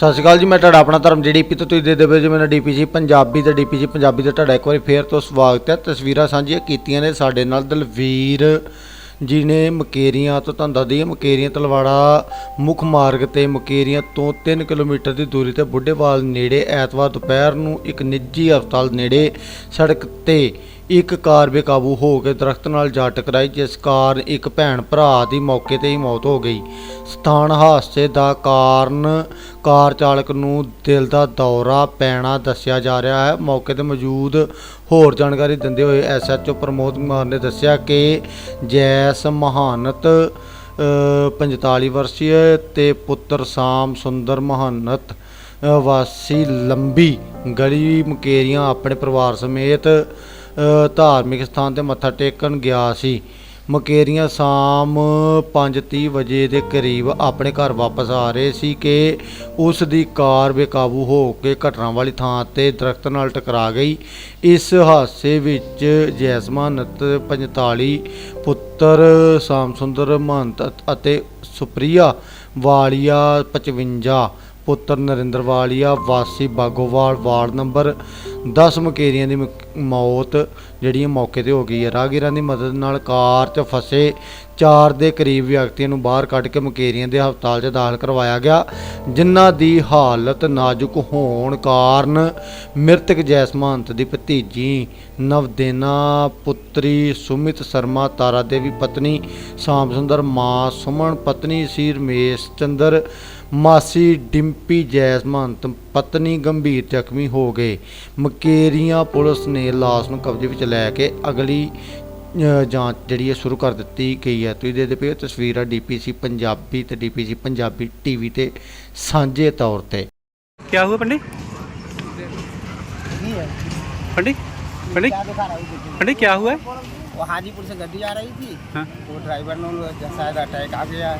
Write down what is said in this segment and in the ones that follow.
ਸਤਿ ਸ਼੍ਰੀ ਅਕਾਲ ਜੀ, ਮੈਂ ਤੁਹਾਡਾ ਆਪਣਾ ਧਰਮ ਜੀਡੀਪੀ ਤੋਂ ਤੁਸੀਂ ਦੇ ਪਏ ਜੀ, ਮੇਰਾ ਡੀਪੀਜੀ ਪੰਜਾਬੀ ਤੇ ਡੀਪੀਜੀ ਪੰਜਾਬੀ ਤੇ ਤੁਹਾਡਾ ਇੱਕ ਵਾਰੀ ਫੇਰ ਤੋਂ ਸਵਾਗਤ ਹੈ। ਤਸਵੀਰਾਂ ਸਾਂਝੀਆਂ ਕੀਤੀਆਂ ਨੇ ਸਾਡੇ ਨਾਲ ਦਲਵੀਰ ਜੀ ਨੇ ਮਕੇਰੀਆਂ ਤੋਂ, ਤੁਹਾਨੂੰ ਦੱਸਦੀ ਹੈ, ਮਕੇਰੀਆਂ ਤਲਵਾੜਾ ਮੁੱਖ ਮਾਰਗ ਤੇ ਮਕੇਰੀਆਂ ਤੋਂ 3 ਕਿਲੋਮੀਟਰ ਦੀ ਦੂਰੀ ਤੇ ਬੁੱਢੇਵਾਲ ਨੇੜੇ ਐਤਵਾਰ ਦੁਪਹਿਰ ਨੂੰ ਇੱਕ ਨਿੱਜੀ ਹਸਪਤਾਲ ਨੇੜੇ ਸੜਕ ਤੇ ਇੱਕ ਕਾਰ ਬੇਕਾਬੂ ਹੋ ਕੇ ਦਰਖਤ ਨਾਲ ਜਾ ਟਕਰਾਈ ਜਿਸ ਕਾਰਨ ਇੱਕ ਭੈਣ ਭਰਾ ਦੀ ਮੌਕੇ ਤੇ ਹੀ ਮੌਤ ਹੋ ਗਈ। ਸਥਾਨ ਹਾਦਸੇ ਦਾ ਕਾਰਨ ਕਾਰ ਚਾਲਕ ਨੂੰ ਦਿਲ ਦਾ ਦੌਰਾ ਪੈਣਾ ਦੱਸਿਆ ਜਾ ਰਿਹਾ ਹੈ। ਮੌਕੇ ਤੇ ਮੌਜੂਦ ਹੋਰ ਜਾਣਕਾਰੀ ਦਿੰਦੇ ਹੋਏ ਐਸਐਚਓ ਪ੍ਰਮੋਦ ਕੁਮਾਰ ਨੇ ਦੱਸਿਆ ਕਿ ਜੈਸ ਮਹਾਨਤ ਅ, 45 ਵਰਸ਼ੀ ਤੇ ਪੁੱਤਰ ਸਾਮ ਸੁੰਦਰ ਮਹਾਨਤ ਵਾਸੀ ਲੰਬੀ ਗਲੀ ਮਕੇਰੀਆਂ ਆਪਣੇ ਪਰਿਵਾਰ ਸਮੇਤ ਧਾਰਮਿਕ ਸਥਾਨ ਤੇ ਮੱਥਾ ਟੇਕਣ ਗਿਆ ਸੀ। ਮਕੇਰੀਆਂ ਸ਼ਾਮ 5:30 ਵਜੇ ਦੇ ਕਰੀਬ ਆਪਣੇ ਘਰ ਵਾਪਸ ਆ ਰਹੇ ਸੀ ਕਿ ਉਸ ਦੀ ਕਾਰ ਬੇਕਾਬੂ ਹੋ ਕੇ ਘਟਨਾ ਵਾਲੀ ਥਾਂ ਤੇ ਦਰਖਤ ਨਾਲ ਟਕਰਾ ਗਈ। ਇਸ ਹਾਦਸੇ ਵਿੱਚ ਜੈਸਮਾਨਤ 45 ਪੁੱਤਰ ਸ਼ਾਮ ਸੁੰਦਰ ਮਹੰਤ ਅਤੇ ਸੁਪਰੀਆ ਵਾਲੀਆ 55 ਪੁੱਤਰ ਨਰਿੰਦਰ ਵਾਲੀਆ ਵਾਸੀ ਬਾਗੋਵਾਲ ਵਾਰਡ ਨੰਬਰ 10 ਮਕੇਰੀਆਂ ਦੀ ਮਕ- ਮੌਤ ਜਿਹੜੀ ਮੌਕੇ ਤੇ ਹੋ ਗਈ ਹੈ। ਰਾਹਗੀਰਾਂ ਦੀ ਮਦਦ ਨਾਲ ਕਾਰ 'ਚ ਫਸੇ ਚਾਰ ਦੇ ਕਰੀਬ ਵਿਅਕਤੀਆਂ ਨੂੰ ਬਾਹਰ ਕੱਢ ਕੇ ਮਕੇਰੀਆਂ ਦੇ ਹਸਪਤਾਲ 'ਚ ਦਾਖਲ ਕਰਵਾਇਆ ਗਿਆ। ਜਿਨ੍ਹਾਂ ਦੀ ਹਾਲਤ ਨਾਜ਼ੁਕ ਹੋਣ ਕਾਰਨ ਮ੍ਰਿਤਕ ਜੈਸਮੰਤ ਦੀ ਭਤੀਜੀ ਨਵਦੇਨਾ, ਪੁੱਤਰੀ ਸੁਮਿਤ ਸ਼ਰਮਾ ਤਾਰਾ ਦੇਵੀ ਪਤਨੀ ਸ਼ਾਮ ਸੁੰਦਰ, ਮਾਂ ਸੁਮਨ, ਪਤਨੀ ਸੀ ਰਮੇਸ਼ ਚੰਦਰ ਮਾਸੀ ਡਿੰਪੀ ਜੈਸਮੰਤ ਪਤਨੀ ਗੰਭੀਰ ਜ਼ਖਮੀ ਹੋ ਗਏ ਮਕੇਰੀਆਂ ਪੁਲਿਸ ਨੇ ਲਾਸ਼ ਨੂੰ ਕਬਜ਼ੇ ਵਿੱਚ ਲੈ ਕੇ ਅਗਲੀ ਅ, ਜਾਂਚ ਜਿਹੜੀ ਹੈ ਸ਼ੁਰੂ ਕਰ ਦਿੱਤੀ ਗਈ ਹੈ ਤੁਸੀਂ ਦੇਖਦੇ ਪਏ ਹੋ ਤਸਵੀਰਾਂ ਡੀਪੀਸੀ ਪੰਜਾਬੀ ਤੇ ਡੀਪੀਸੀ ਪੰਜਾਬੀ ਟੀਵੀ ਤੇ ਸਾਂਝੇ ਤੌਰ ਤੇ क्या हुआ पंडित पंडित पंडित क्या दिखा रहा है देखिए। पंडित क्या हुआ है वो हाजीपुर से गड्डी आ रही थी हाँ तो ड्राइवर ने उन्हें शायद अटैक आ गया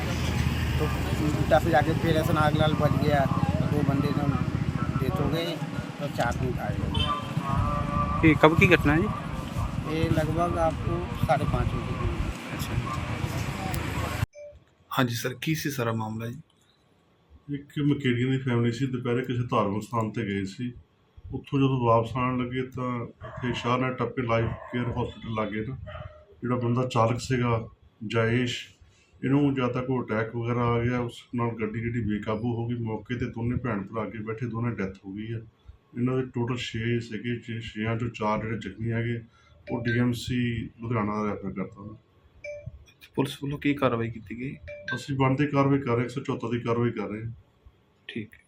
तो उल्टा से जाके फिर ऐसा नागलाल बच गया दो बंदे ने डेथ हो गई तो चार दिन घायल हो गए ये कब की घटना है जी ये लगभग आपको साढ़े पाँच बजे की। ਹਾਂਜੀ ਸਰ ਕੀ ਸੀ ਸਾਰਾ ਮਾਮਲਾ ਜੀ ਇੱਕ ਮਕੇਰੀਆਂ ਦੀ ਫੈਮਿਲੀ ਸੀ ਦੁਪਹਿਰੇ ਕਿਸੇ ਧਾਰਮਿਕ ਸਥਾਨ ਤੇ ਗਏ ਸੀ ਉੱਥੋਂ ਜਦੋਂ ਵਾਪਸ ਆਉਣ ਲੱਗੇ ਤਾਂ ਇੱਥੇ ਸ਼ਾਹਨਾ ਟੱਪੇ ਲਾਈਫ ਕੇਅਰ ਹਸਪੀਟਲ ਲਾਗੇ ਨਾ ਜਿਹੜਾ ਬੰਦਾ ਚਾਲਕ ਸੀਗਾ ਜਾਇਸ਼ ਇਹਨੂੰ ਜਾਂ ਤਾਂ ਕੋਈ ਅਟੈਕ ਵਗੈਰਾ ਆ ਗਿਆ ਉਸ ਨਾਲ ਗੱਡੀ ਜਿਹੜੀ ਬੇਕਾਬੂ ਹੋ ਗਈ ਮੌਕੇ ਤੇ ਦੋਨੇ ਭੈਣ ਭਰਾ ਕੇ ਬੈਠੇ ਦੋਨੇ ਡੈਥ ਹੋ ਗਈ ਹੈ ਇਹਨਾਂ ਦੇ ਟੋਟਲ 6 ਸੀਗੇ 6ਾਂ ਚੋਂ 4 ਜਿਹੜੇ ਜ਼ਖਮੀ ਹੈਗੇ ਉਹ ਡੀਐਮਸੀ ਲੁਧਿਆਣਾ ਦਾ ਰੈਫਰ ਕਰਤਾ। ਉਹਨਾਂ ਪੁਲਿਸ ਵੱਲੋਂ ਕੀ ਕਾਰਵਾਈ ਕੀਤੀ ਗਈ? ਅਸੀਂ ਬਣਦੀ ਕਾਰਵਾਈ ਕਰ ਰਹੇ 174 ਦੀ ਕਾਰਵਾਈ ਕਰ ਰਹੇ ਹਾਂ। ਠੀਕ।